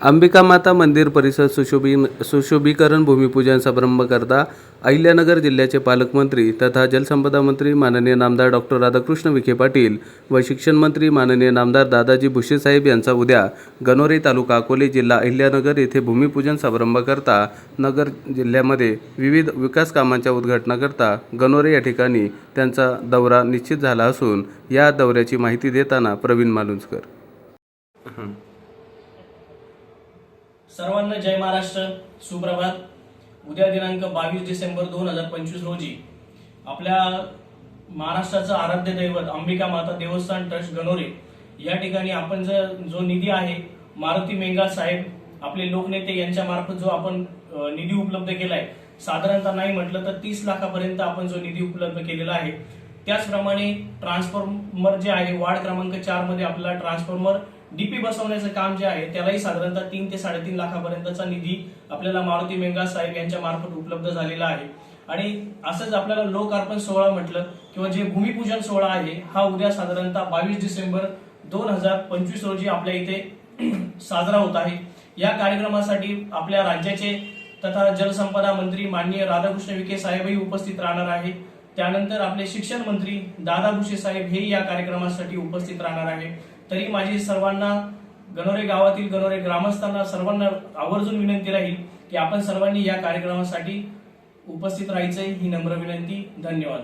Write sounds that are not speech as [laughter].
अंबिका माता मंदिर परिसर सुशोभी सुशोभीकरण भूमिपूजन समारंभ करता अहिल्यानगर जिल्ह्याचे पालकमंत्री तथा जलसंपदा मंत्री माननीय नामदार डॉक्टर राधाकृष्ण विखे पाटील व शिक्षण मंत्री माननीय नामदार दादाजी भुसेसाहेब यांचा उद्या गणोरे तालुका अकोले जिल्हा अहिल्यानगर येथे भूमिपूजन समारंभ करता नगर जिल्ह्यामध्ये विविध विकास कामांच्या उद्घाटनाकरता गणोरे या ठिकाणी त्यांचा दौरा निश्चित झाला असून या दौऱ्याची माहिती देताना प्रवीण मालुंजकर. सर्वांना जय महाराष्ट्र. सुप्रभात. उद्या दिनांक बावीस डिसेंबर दोन हजार पंचवीस रोजी आपल्या महाराष्ट्राचं आराध्य दैवत अंबिका माता देवस्थान ट्रस्ट गणोरे या ठिकाणी आपण जर जो निधी आहे मारुती मेंगा साहेब आपले लोकनेते यांच्या मार्फत जो आपण निधी उपलब्ध केलाय साधारणतः नाही म्हटलं तर तीस लाखापर्यंत आपण जो निधी उपलब्ध केलेला आहे त्याचप्रमाणे ट्रान्सफॉर्मर जे आहे वार्ड क्रमांक चारमध्ये आपला ट्रान्सफॉर्मर डीपी बसवण्याचं काम जे आहे त्यालाही साधारणतः तीन ते साडेतीन लाखापर्यंतचा निधी आपल्याला मारुती मेंगा साहेब यांच्या मार्फत उपलब्ध झालेला आहे. आणि असंच आपल्याला लोकार्पण सोहळा म्हटलं किंवा जे भूमिपूजन सोहळा आहे हा उद्या साधारणतः बावीस डिसेंबर दोन हजार पंचवीस रोजी आपल्या इथे [clears throat] साजरा होत आहे. या कार्यक्रमासाठी आपल्या राज्याचे तथा जलसंपदा मंत्री माननीय राधाकृष्ण विखे साहेबही उपस्थित राहणार आहे त्यानंतर आपले शिक्षण मंत्री दादा भुसे साहेब हे या कार्यक्रमासाठी उपस्थित राहणार आहे तरी माझी सर्वांना गणोरे गावातील गणोरे ग्रामस्थांना सर्वांना आवर्जून विनंती राहील की आपण सर्वांनी या कार्यक्रमासाठी उपस्थित राहायचं ही नम्र विनंती. धन्यवाद.